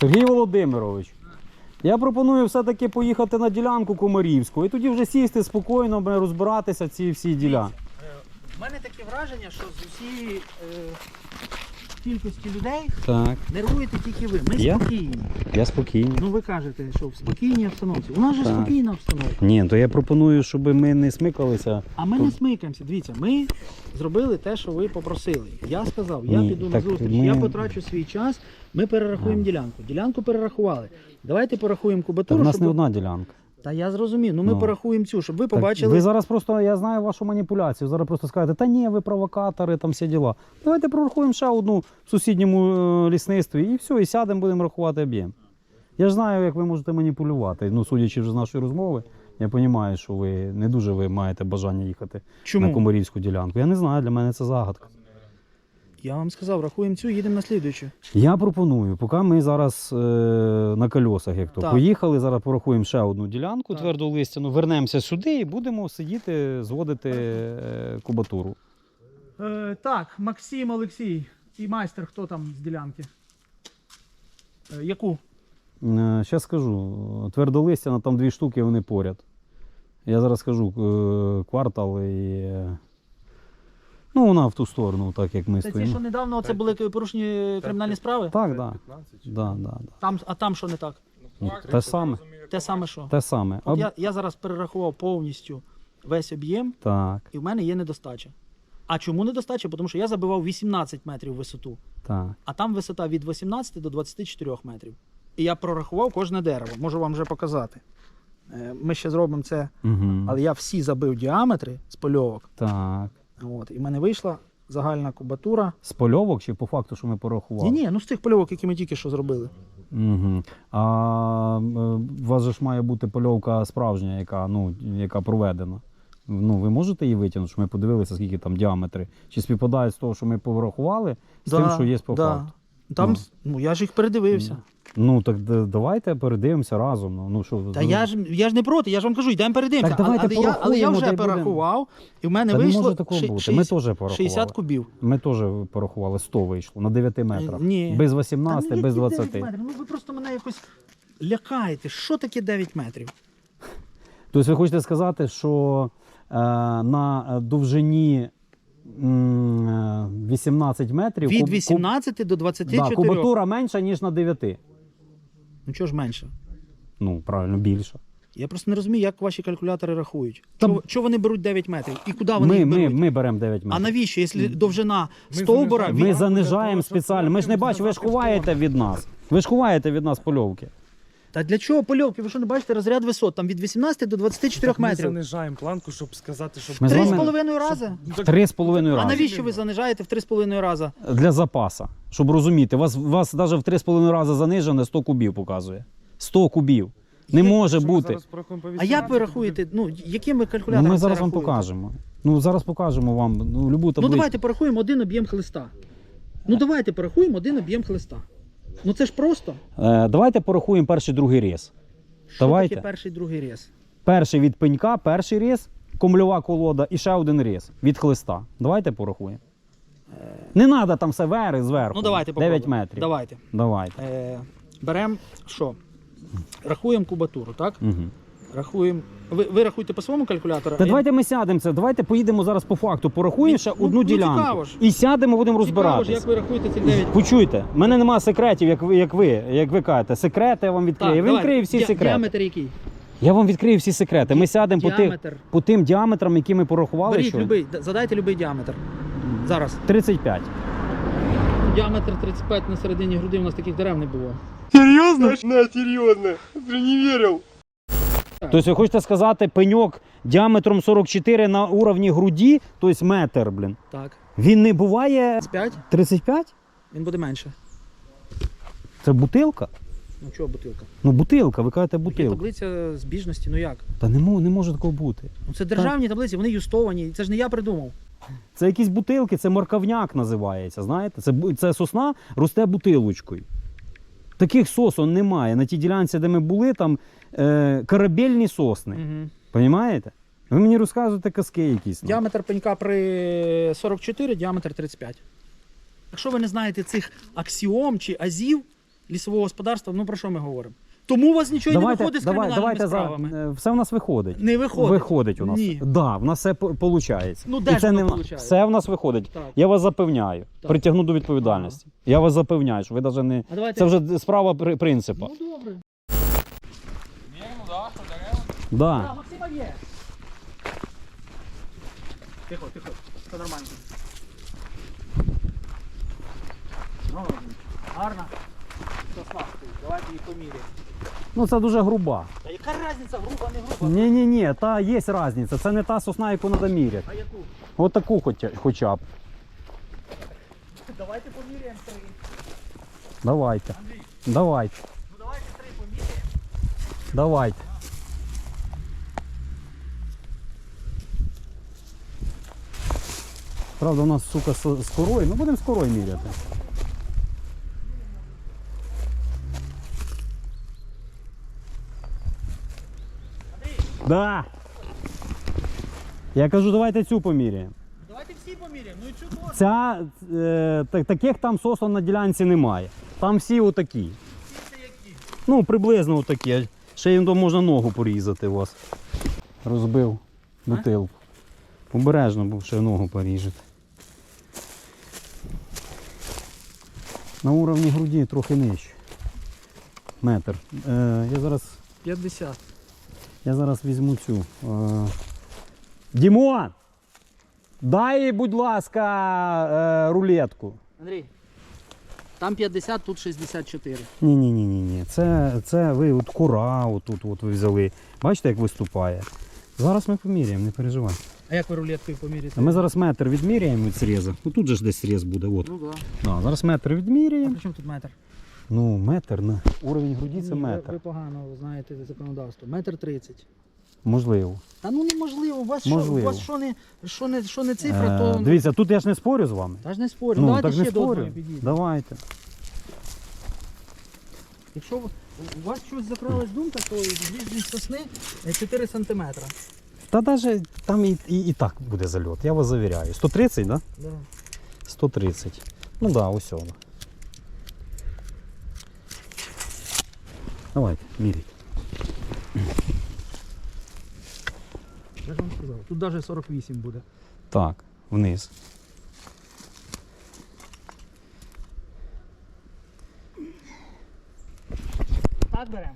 Сергій Володимирович, я пропоную все-таки поїхати на ділянку Комарівську і тоді вже сісти спокійно, розбиратися ці всі ділянки. У мене таке враження, що з усієї е, кількості людей Так, нервуєте тільки ви. Ми Я? спокійні. я спокійний. Ну ви кажете, що в спокійній обстановці. У нас же Так. спокійна обстановка. Ні, то я пропоную, щоб ми не смикалися. А ми не смикаємося. Дивіться, ми зробили те, що ви попросили. Я сказав, я Ні, піду так на зустріч, ми- я потрачу свій час, ми перерахуємо ділянку. Ділянку перерахували. Давайте порахуємо кубатуру. в нас щоб... не одна ділянка. Та я зрозумів, ну ми Ну. порахуємо цю, щоб ви Так, побачили. ви зараз просто, я знаю вашу маніпуляцію. Зараз просто скажете, та ні, ви провокатори, там всі діла. Давайте прорахуємо ще одну в сусідньому е, лісництві і все, і сядемо, будемо рахувати об'єм. Я ж знаю, як ви можете маніпулювати. Ну, судячи вже з нашої розмови, я розумію, що ви не дуже ви маєте бажання їхати на Комарівську ділянку. Я не знаю, для мене це загадка. Я вам сказав, рахуємо цю, їдемо на слідуючу. Я пропоную, поки ми зараз е, на кольосах, як то Так. поїхали, зараз порахуємо ще одну ділянку Так. твердолистяну, вернемося сюди і будемо сидіти, зводити е, кубатуру. Е, так, Максим Олексій і майстер, хто там з ділянки? Е, яку? Зараз скажу. Твердолистяна, там дві штуки, вони поряд. Я зараз скажу е, квартал і. е, Ну, вона в ту сторону, так як ми Це стоїмо. що недавно оце були порушені кримінальні справи? Так, так. Да, да, да. Там, а там що не так? Ну, Те саме. Те саме що? Те саме. От Об- я, я зараз перерахував повністю весь об'єм, Так, і в мене є недостача. А чому недостача? Тому що я забивав 18 метрів висоту, так. а там висота від 18 до 24 метрів. І я прорахував кожне дерево. Можу вам вже показати. Е, Ми ще зробимо це, Угу. але я всі забив діаметри з польовок. Так. От, і в мене вийшла загальна кубатура. З польовок чи по факту, що ми порахували? Ні, ні, ну з тих польовок, які ми тільки що зробили. Угу. А е, у вас же ж має бути польовка справжня, яка, ну, яка проведена. Ну, ви можете її витягнути, щоб ми подивилися, скільки там діаметри? Чи співпадає з того, що ми порахували, з тим, що є по факту? Там, Ну. ну. я ж їх передивився. Ну так д- давайте передивимося разом. Ну, ну що, Та я ж я ж не проти, я ж вам кажу, йдемо передивимося. Так давайте але, я, але я порахуємо, вже та й будемо. порахував, і в мене Та не вийшло може такого ши- бути. Ми теж порахували. 60 кубів. Ми теж порахували 100 вийшло на 9 метрах. Ні. Без Та 18, ну, без які 20. 9 метрів? Ну ви просто мене якось лякаєте. Що таке 9 метрів? Тобто ви хочете сказати, що е, на е, довжині м, е, 18 метрів Від куб- 18 до куб- 24. да, кубатура менша, ніж на 9. Ну чого ж менше? Ну, правильно, більше. Я просто не розумію, як ваші калькулятори рахують. Там... Чого, чого вони беруть 9 метрів? І куди вони Ми, їх ми, беруть? ми беремо 9 А навіщо, якщо довжина стовбура Ми занижаємо спеціально. Ми ж не бачимо, ви ж ховаєте від нас. Ви ж ховаєте від нас польовки. Та для чого польовки? Ви що не бачите розряд висот? Там від 18 до 24 Так Ми метрів. занижаємо планку, щоб сказати, щоб Ми з Три з вами- половиною рази. Три з половиною А рази. навіщо ви занижаєте в три з половиною рази? Для запаса. Щоб розуміти, у вас, у вас навіть в 3,5 рази занижене 100 кубів показує. 100 кубів. Не може Що ми бути. зараз порахуємо по А як ви рахуєте? Ну, яким ви Ну, калькулятором ми це зараз вам рахуєте? покажемо. Ну, зараз покажемо вам ну, любу Ну давайте порахуємо один об'єм хлиста. Ну давайте порахуємо один об'єм хлиста. Ну це ж просто. Е, давайте порахуємо перший другий різ. Що Давайте. таке перший другий рез? Перший від пенька, перший різ, комльова колода і ще один різ від хлиста. Давайте порахуємо. Не треба там все вери зверху. Ну давайте 9 метрів. Давайте. Давайте. Е, беремо що? Рахуємо кубатуру, так? Угу. Рахуємо. Ви, ви рахуєте по своєму калькулятору? Та а давайте ми сядемо це. Давайте поїдемо зараз по факту, порахуємо ще ну, одну ну, ділянку. цікаво ж. І сядемо, будемо Цікаво ж, як ви рахуєте ці 9 Почуйте, в мене немає секретів, як ви, як ви, як ви кажете. Секрети я вам відкрию. я вам відкрию всі Діа- секрети. Діаметр який? Я вам відкрию всі секрети. Ми сядемо по, тих, Діаметр. по тим діаметрам, які ми порахували. Беріть що любий, д- задайте любий діаметр. Зараз. 35. Діаметр 35 на середині груди у нас таких дерев не було. Серйозно? На, серйозно. Ти не вірив. Тобто ви хочете сказати, пеньок діаметром 44 на уровні груді, тобто метр, блін. Так. Він не буває 35, 35? він буде менше. Це бутилка? Ну чого бутилка? Ну, бутилка, ви кажете Є бутилка. таблиця збіжності, ну як? Та не, мо- не може такого бути. Ну це державні таблиці, вони юстовані. Це ж не я придумав. Це якісь бутилки, це морковняк називається. Знаєте? Це, бу- це сосна росте бутилочкою. Таких сосон немає. На тій ділянці, де ми були, там е, корабельні сосни. Угу. Понімаєте? Ви мені розказуєте казки якісь. ну. Діаметр пенька при 44, діаметр 35. Якщо ви не знаєте цих аксіом чи азів, лісового господарства, ну про що ми говоримо? Тому у вас нічого й не виходить з давай, кримінальними давайте справами. е, все в нас виходить. Не виходить. Виходить у нас. Ні. Да, в нас все виходить. Ну, де ж воно получається? Все в нас виходить. Так. Я вас запевняю. Так. Притягну до відповідальності. Я вас запевняю, що ви навіть не. А давайте... Це вже справа при- принципу. Ну добре. Да. Максима є. Тихо, тихо. Все нормально. Ну, гарно. Сосна стоїть. Давайте її поміряємо. Ну це дуже груба. Та яка різниця, груба, не груба? Ні, ні, ні, та є різниця. Це не та сосна, яку треба міряти. А яку? От таку хоча, хоча б. Давайте поміряємо три. Давайте. Андрій, Давайте. ну давайте три поміряємо. Давайте. Правда, у нас, сука, з з корою. Ми будемо з корою міряти. Да. Я кажу, давайте цю поміряємо. Давайте всі поміряємо. Ну і чого? Ця, е, та- таких там сосен на ділянці немає. Там всі отакі. Всі це які? Ну, приблизно отакі. Ще їм можна ногу порізати у вас. Розбив бутилку. Обережно, бо ще ногу поріжете. На уровні груді трохи нижче. Метр. Е, я, зараз, 50. Я зараз візьму цю. Е, Дімон! Дай, будь ласка, е, рулетку. Андрій, там 50, тут 64. Ні, ні, ні. Це, це ви от кура, отут от ви взяли. Бачите, як виступає. Зараз ми поміряємо, не переживай. А як ви рулеткою поміряєте? Ми зараз метр відміряємо від сріза. Ну тут же ж десь сріз буде. От. Ну так. Да, зараз метр А відміряємо. при чому тут метр? Ну, метр на уровень груді це Ні, ви- метр. Ви погано знаєте законодавство. Метр тридцять. Можливо. Та ну неможливо, у вас Можливо. що, у вас що не, що не, що не цифра, Е, то Дивіться, тут я ж не спорю з вами. та ж не спорю. Ну, Давайте так не ще до спорю. одної підійдемо. Давайте. Якщо ви- у вас щось закралась думка, то злізні сосни е, 4 сантиметра. Та навіть там і, і, і так буде зальот, я вас завіряю. 130, так? Да? Да. 130. Ну так, да, ось воно. Давайте, міріть. Я ж вам сказав. Тут навіть 48 буде. Так, вниз. Так беремо.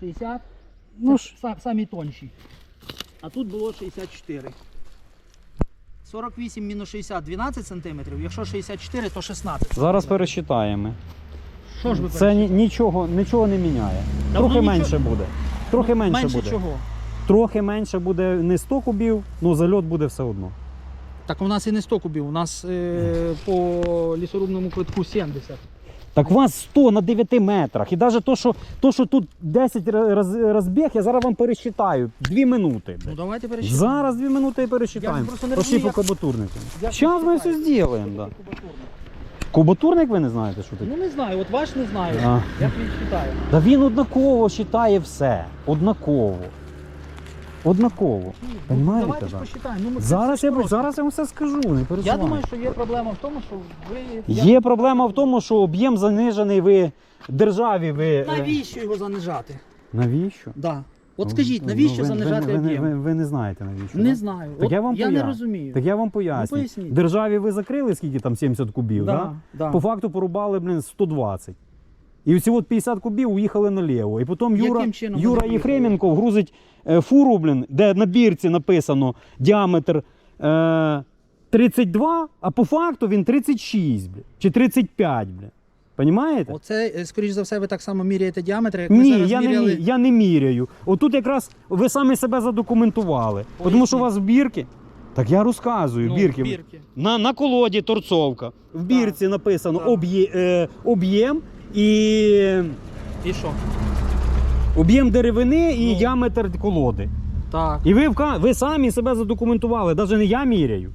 60. Ну Це са- самі тонші. А тут було 64. 48 мінус 60 12 сантиметрів. Якщо 64, то 16. Зараз сантиметрів. пересчитаємо. Що ж ви Це ні- нічого, нічого не міняє. Та Трохи воно менше нічого- буде. Трохи менше, Менше буде. чого? Трохи менше буде не 100 кубів, але зальот буде все одно. Так у нас і не 100 кубів, у нас е, по лісорубному квитку 70. Так у вас 100 на 9 метрах. І навіть то, що, то, що тут 10 роз, розбіг, я зараз вам пересчитаю. Дві минути. Ну давайте пересчитаємо. Зараз дві минути і Я пересчитаємо. ж просто не Пошли розумію, по як- кубатурнику. Як Зараз ми все зробимо. Да. Кубатурник? Ви не знаєте, що таке? Ну не знаю, от ваш не знаю. А. Як він читає? Та він однаково вважає все. Однаково. Однаково. Понімаєте, Давайте ж да? посчитаємо. Ну, ми Зараз я, просто. зараз я вам все скажу, не. Я думаю, що є проблема в тому, що ви. Є проблема в тому, що об'єм занижений ви державі. Ви... е, Навіщо його занижати? Навіщо? Да. От скажіть, Ну, навіщо ви, занижати ви, ви, об'єм? ви, ви не знаєте навіщо. Не да? знаю. Так От я вам я не розумію. Так я вам поясню. Ну, поясніть. Державі ви закрили скільки там 70 кубів, да, да? да. По факту порубали, блін, 120. І всі от 50 кубів уїхали наліво. І потім Юра, Юра вони Єфременко грузить е, фуру, блін, де на бірці написано діаметр е, 32, а по факту він 36, блін, чи 35, блін. Понімаєте? Оце, е, скоріш за все, ви так само міряєте діаметр, як ми Ні, зараз я не, мі- я не міряю. Отут якраз ви самі себе задокументували. Поясніть. Тому що у вас бірки. Так я розказую, Ну, бірки. бірки. На, на колоді торцовка. В бірці написано Так. об'є- е, об'єм і І що? об'єм деревини і Ну. діаметр колоди. Так. І ви, вка- ви самі себе задокументували, навіть не я міряю.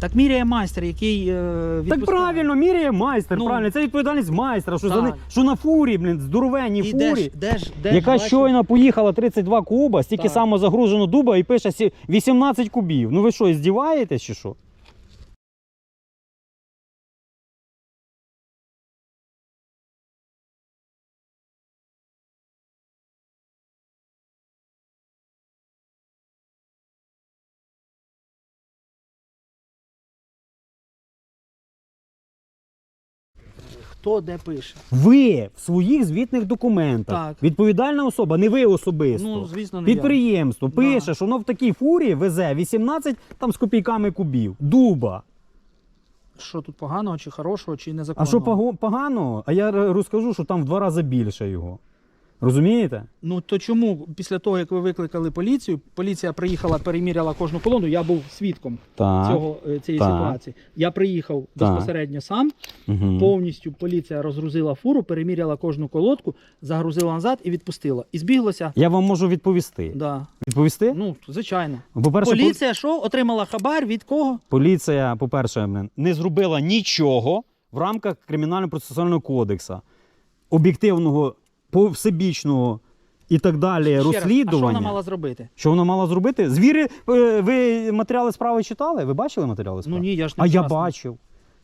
Так міряє майстер, який е, Так правильно, міряє майстер. Ну. правильно. Це відповідальність майстра, що, за Так. не- що на фурі, блін, здоровенні І де фурі. ж, де ж, де ж яка ваші- щойно поїхала 32 куба, стільки Так. само загружено дуба і пише сі- 18 кубів. Ну ви що, здіваєтесь чи що? Хто де пише. Ви в своїх звітних документах, Так. відповідальна особа, не ви особисто. Ну, звісно, не я. Підприємство Да. пише, що воно в такій фурі везе 18 там з копійками кубів. Дуба. Що тут поганого, чи хорошого, чи незаконного? А що пого- погано? А я р- розкажу, що там в два рази більше його. Розумієте? Ну то чому після того, як ви викликали поліцію, поліція приїхала, переміряла кожну колону. Я був свідком Так. цього е, цієї Так. ситуації. Я приїхав Так. безпосередньо сам. Угу. Повністю поліція розгрузила фуру, переміряла кожну колодку, загрузила назад і відпустила. І збіглося. Я вам можу відповісти. Да. Відповісти? Ну, звичайно. По-перше, поліція... Що? Отримала хабар від кого? поліція, по-перше, не зробила нічого в рамках кримінально-процесуального кодексу, об'єктивного, по- всебічного і так далі Ще раз, а що вона мала зробити? Що вона мала зробити? Звіри, е, ви матеріали справи читали? Ви бачили матеріали справи? Ну ні, я ж не а я вчасно. бачив.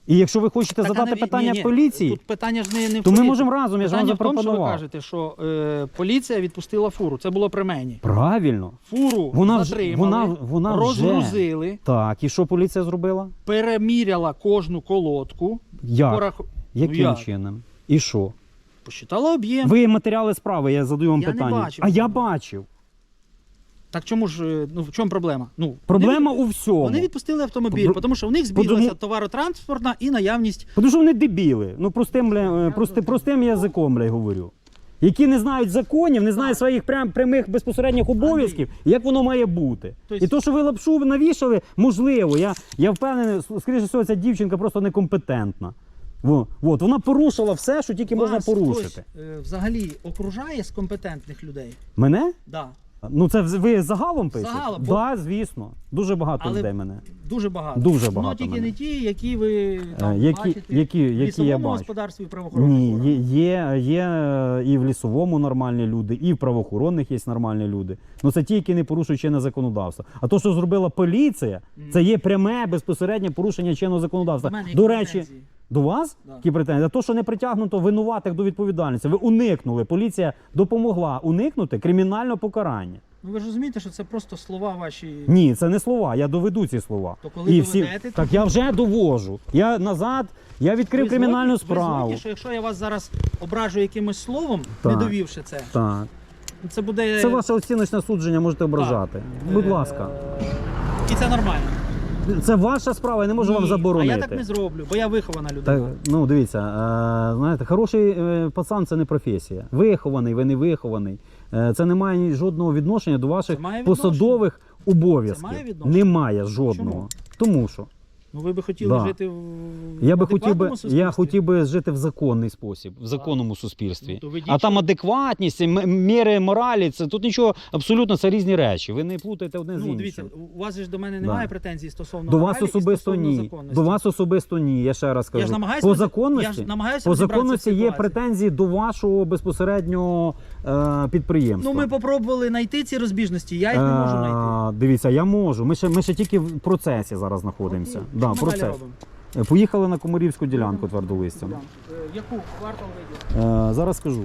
І якщо ви хочете Так, а задати не- питання ні, ні, поліції, Тут питання ж не, не в то ми поліції. можемо разом, я ж вам Питання в тому, що ви запропонував. кажете, що е, поліція відпустила фуру. Це було при мені. Правильно. Фуру Вона вже- затримали, вона- вона вже- розгрузили, Так, і що поліція зробила? переміряла кожну колодку. Як? Яким Ну, як? чином? І що? Посчитала об'єм. Ви матеріали справи, я задаю вам Я не питання. бачив. а я бачив. Так чому ж е, ну в чому проблема? Ну Проблема вони, у всьому. вони відпустили автомобіль, Про- тому що у них збіглася Потому- товаротранспортна і наявність. Тому що вони дебіли. Ну простим, бля, е, прости, простим язиком, бля, говорю. Які не знають законів, не знають своїх прям, прямих безпосередніх обов'язків, як воно має бути. Тобто- І то, що ви лапшу навішали, можливо. Я, я впевнений, с- скоріше всього, ця дівчинка просто некомпетентна. Во, от, вона порушила все, що тільки можна Вас порушити. хтось, е, взагалі окружає з компетентних людей. Мене? Да. Ну це вз- ви загалом пишете? Загалом, Так, бо- да, звісно. Дуже багато Але людей мене. Дуже багато. Дуже Ну багато тільки мене. не ті, які ви там, Е, які- бачите які- в які я лісовому бачу. господарстві і правоохоронних Ні, органах. є, є, є е, і в лісовому нормальні люди, і в правоохоронних є нормальні люди. Ну це ті, які не порушують чинне законодавство. А то, що зробила поліція, це є пряме безпосереднє порушення чинного законодавства. До До речі, претензії? До вас Да. які претензії? А то, що не притягнуто винуватих до відповідальності, ви уникнули. Поліція допомогла уникнути кримінального покарання. Ну ви ж розумієте, що це просто слова ваші. Ні, це не слова. Я доведу ці слова. То коли І всі... доведете, то- Так я вже довожу. Я назад, я відкрив Ви кримінальну Ви справу. згодні, що якщо я вас зараз ображу якимось словом, Так. не довівши це, Так. це буде. Це ваше оціночне судження, можете ображати. Будь Е, ласка. І це нормально. Це ваша справа, я не можу вам заборонити. А я так не зроблю, бо я вихована людина. Так, ну дивіться, е, знаєте, хороший е, пацан це не професія. Вихований, ви не вихований. Е, це не має жодного відношення до ваших має відношення. посадових обов'язків. Це має відношення. Немає жодного. Тому що Ну ви би хотіли Да. жити в я би адекватному хотів би, я суспільстві? хотів би жити в законний спосіб, в законному суспільстві. Ну, то ви а там адекватність, м- міри моралі, це тут нічого абсолютно це різні речі. Ви не плутайте одне з Ну, іншим. дивіться, у вас же ж до мене Да. немає претензій стосовно До вас моралі і особисто стосовно ні. законності. До вас особисто ні. Я ще раз кажу. Я ж намагаюся по законності, я ж намагаюся по розібратися в законності є ситуації. претензії до вашого безпосереднього е, підприємства. Ну ми попробували знайти ці розбіжності, я їх не можу знайти. Е, Дивіться, я можу. Ми ще, ми ще тільки в процесі зараз знаходимося. Окей, Да, що ми далі процес. робимо? Е, Поїхали на Комарівську ділянку твердолистям. Е, Яку квартал вийде? Е, зараз скажу.